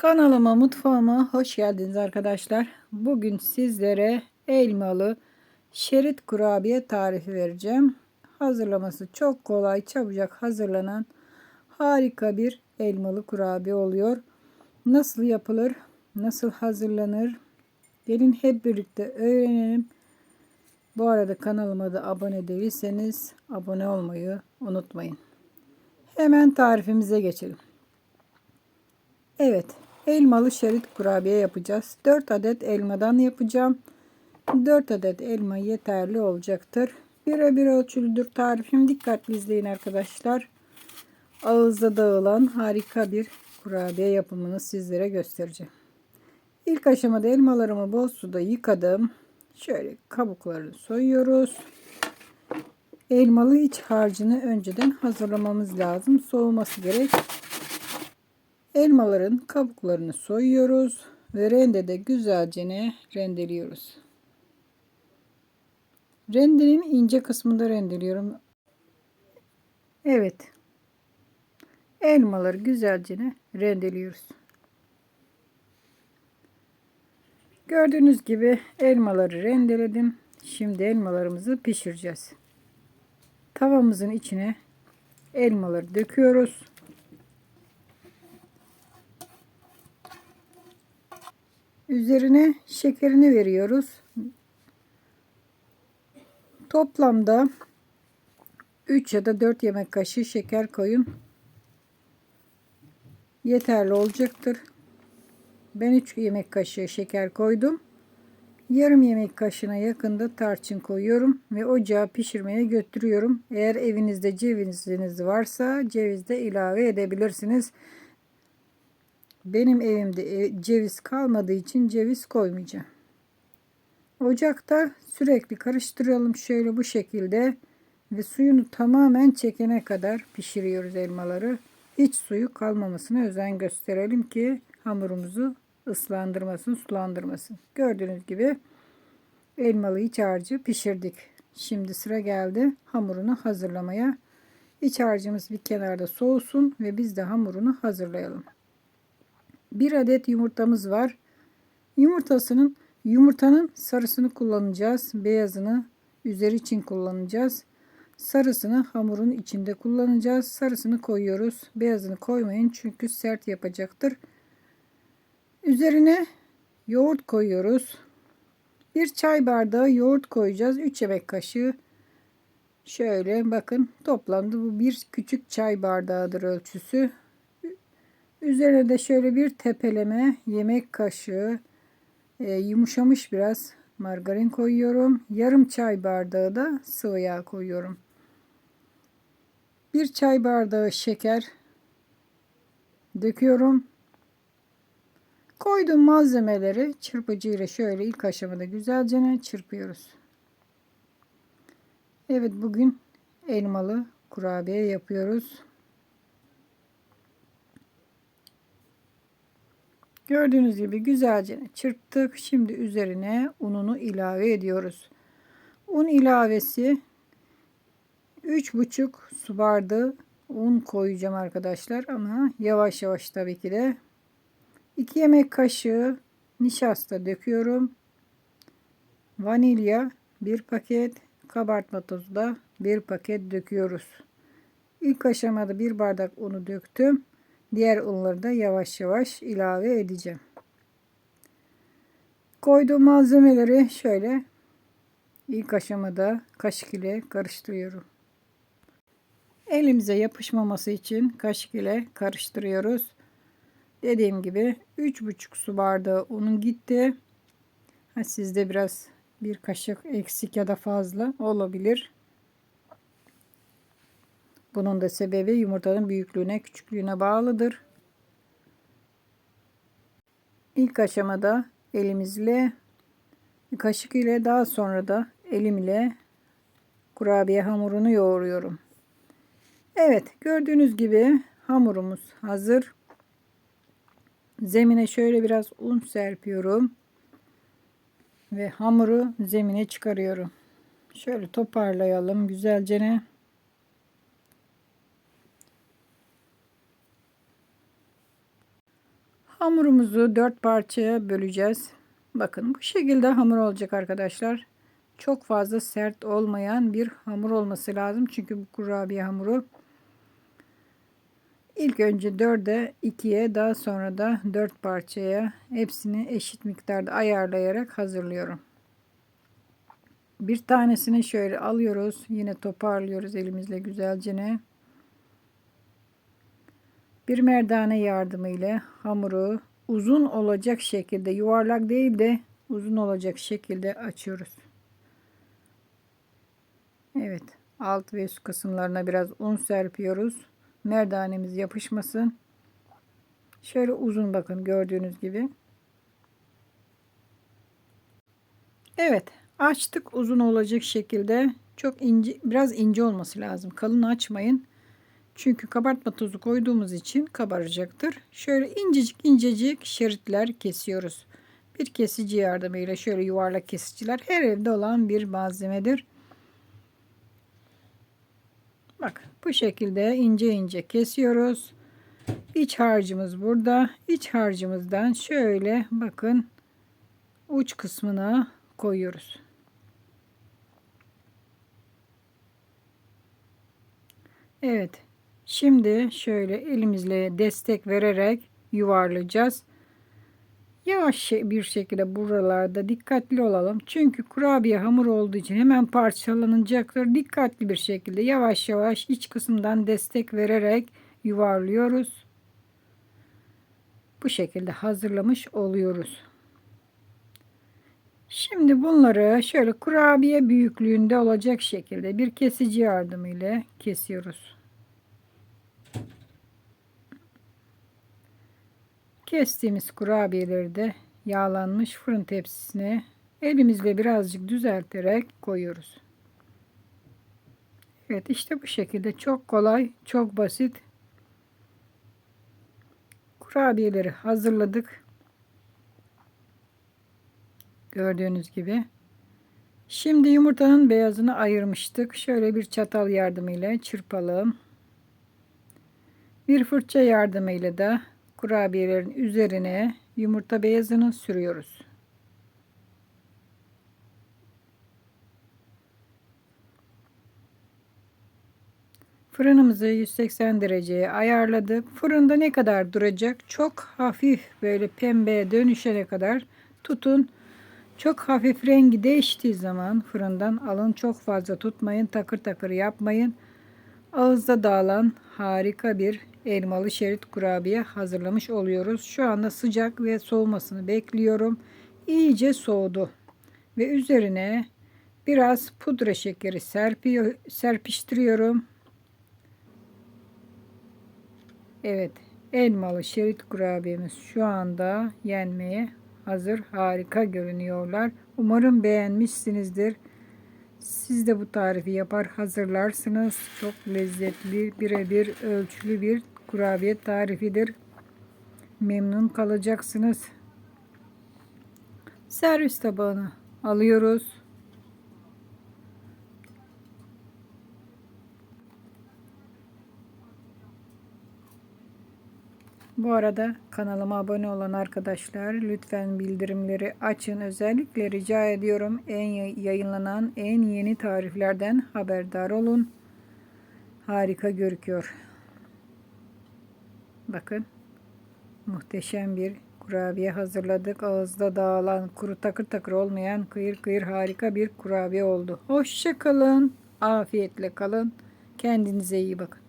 Kanalıma mutfağıma hoş geldiniz arkadaşlar. Bugün sizlere elmalı şerit kurabiye tarifi vereceğim. Hazırlaması çok kolay, çabucak hazırlanan harika bir elmalı kurabiye oluyor. Nasıl yapılır, nasıl hazırlanır? Gelin hep birlikte öğrenelim. Bu arada kanalıma da abone değilseniz abone olmayı unutmayın. Hemen tarifimize geçelim. Evet, elmalı şerit kurabiye yapacağız. 4 adet elmadan yapacağım. 4 adet elma yeterli olacaktır. Birebir ölçülüdür tarifim. Dikkatli izleyin arkadaşlar. Ağızda dağılan harika bir kurabiye yapımını sizlere göstereceğim. İlk aşamada elmalarımı bol suda yıkadım. Şöyle kabuklarını soyuyoruz. Elmalı iç harcını önceden hazırlamamız lazım. Soğuması gerek. Elmaların kabuklarını soyuyoruz ve rendede güzelce rendeliyoruz. Rendenin ince kısmında rendeliyorum. Evet. Elmaları güzelce rendeliyoruz. Gördüğünüz gibi elmaları rendeledim. Şimdi elmalarımızı pişireceğiz. Tavamızın içine elmaları döküyoruz. Üzerine şekerini veriyoruz. Toplamda 3 ya da 4 yemek kaşığı şeker koyun. Yeterli olacaktır. Ben 3 yemek kaşığı şeker koydum. Yarım yemek kaşığına yakında tarçın koyuyorum ve ocağa pişirmeye götürüyorum. Eğer evinizde ceviziniz varsa ceviz de ilave edebilirsiniz. Benim evimde e, ceviz kalmadığı için ceviz koymayacağım. Ocakta sürekli karıştıralım şöyle bu şekilde ve suyunu tamamen çekene kadar pişiriyoruz elmaları. Hiç suyu kalmamasına özen gösterelim ki hamurumuzu ıslandırmasın, sulandırmasın. Gördüğünüz gibi elmalı iç harcı pişirdik. Şimdi sıra geldi hamurunu hazırlamaya. İç harcımız bir kenarda soğusun ve biz de hamurunu hazırlayalım. Bir adet yumurtamız var. Yumurtasının yumurtanın sarısını kullanacağız. Beyazını üzeri için kullanacağız. Sarısını hamurun içinde kullanacağız. Sarısını koyuyoruz. Beyazını koymayın çünkü sert yapacaktır. Üzerine yoğurt koyuyoruz. Bir çay bardağı yoğurt koyacağız. 3 yemek kaşığı. Şöyle bakın toplamda bu bir küçük çay bardağıdır ölçüsü. Üzerine de şöyle bir tepeleme yemek kaşığı e, yumuşamış biraz margarin koyuyorum. Yarım çay bardağı da sıvı yağ koyuyorum. Bir çay bardağı şeker döküyorum. Koyduğum malzemeleri çırpıcı ile şöyle ilk aşamada güzelce çırpıyoruz. Evet bugün elmalı kurabiye yapıyoruz. Gördüğünüz gibi güzelce çırptık. Şimdi üzerine ununu ilave ediyoruz. Un ilavesi 3,5 su bardağı un koyacağım arkadaşlar ama yavaş yavaş tabii ki de 2 yemek kaşığı nişasta döküyorum. Vanilya 1 paket, kabartma tozu da 1 paket döküyoruz. İlk aşamada 1 bardak unu döktüm. Diğer unları da yavaş yavaş ilave edeceğim. Koyduğum malzemeleri şöyle ilk aşamada kaşık ile karıştırıyorum. Elimize yapışmaması için kaşık ile karıştırıyoruz. Dediğim gibi 3,5 su bardağı unun gitti. Ha, sizde biraz bir kaşık eksik ya da fazla olabilir. Bunun da sebebi yumurtanın büyüklüğüne, küçüklüğüne bağlıdır. İlk aşamada elimizle kaşık ile daha sonra da elim ile kurabiye hamurunu yoğuruyorum. Evet gördüğünüz gibi hamurumuz hazır. Zemine şöyle biraz un serpiyorum. Ve hamuru zemine çıkarıyorum. Şöyle toparlayalım güzelce. ne. Hamurumuzu dört parçaya böleceğiz. Bakın bu şekilde hamur olacak arkadaşlar. Çok fazla sert olmayan bir hamur olması lazım. Çünkü bu kurabiye hamuru ilk önce dörde ikiye daha sonra da dört parçaya hepsini eşit miktarda ayarlayarak hazırlıyorum. Bir tanesini şöyle alıyoruz. Yine toparlıyoruz elimizle güzelce ne. Bir merdane yardımıyla hamuru uzun olacak şekilde yuvarlak değil de uzun olacak şekilde açıyoruz. Evet alt ve üst kısımlarına biraz un serpiyoruz. Merdanemiz yapışmasın. Şöyle uzun bakın gördüğünüz gibi. Evet açtık uzun olacak şekilde çok ince biraz ince olması lazım. Kalın açmayın. Çünkü kabartma tozu koyduğumuz için kabaracaktır. Şöyle incecik incecik şeritler kesiyoruz. Bir kesici yardımıyla şöyle yuvarlak kesiciler her evde olan bir malzemedir. Bak bu şekilde ince ince kesiyoruz. İç harcımız burada. İç harcımızdan şöyle bakın uç kısmına koyuyoruz. Evet. Şimdi şöyle elimizle destek vererek yuvarlayacağız. Yavaş bir şekilde buralarda dikkatli olalım. Çünkü kurabiye hamur olduğu için hemen parçalanacaktır. Dikkatli bir şekilde yavaş yavaş iç kısımdan destek vererek yuvarlıyoruz. Bu şekilde hazırlamış oluyoruz. Şimdi bunları şöyle kurabiye büyüklüğünde olacak şekilde bir kesici yardımıyla kesiyoruz. Kestiğimiz kurabiyeleri de yağlanmış fırın tepsisine elimizle birazcık düzelterek koyuyoruz. Evet işte bu şekilde çok kolay, çok basit kurabiyeleri hazırladık. Gördüğünüz gibi. Şimdi yumurtanın beyazını ayırmıştık. Şöyle bir çatal yardımıyla çırpalım. Bir fırça yardımıyla da kurabiyelerin üzerine yumurta beyazını sürüyoruz. Fırınımızı 180 dereceye ayarladık. Fırında ne kadar duracak? Çok hafif böyle pembe dönüşene kadar tutun. Çok hafif rengi değiştiği zaman fırından alın. Çok fazla tutmayın. Takır takır yapmayın. Ağızda dağılan harika bir elmalı şerit kurabiye hazırlamış oluyoruz. Şu anda sıcak ve soğumasını bekliyorum. İyice soğudu. Ve üzerine biraz pudra şekeri serpiyor, serpiştiriyorum. Evet, elmalı şerit kurabiyemiz şu anda yenmeye hazır. Harika görünüyorlar. Umarım beğenmişsinizdir. Siz de bu tarifi yapar hazırlarsınız. Çok lezzetli, birebir ölçülü bir kurabiye tarifidir. Memnun kalacaksınız. Servis tabağına alıyoruz. Bu arada kanalıma abone olan arkadaşlar lütfen bildirimleri açın. Özellikle rica ediyorum en yayınlanan en yeni tariflerden haberdar olun. Harika görünüyor. Bakın muhteşem bir kurabiye hazırladık. Ağızda dağılan kuru takır takır olmayan kıyır kıyır harika bir kurabiye oldu. Hoşçakalın. Afiyetle kalın. Kendinize iyi bakın.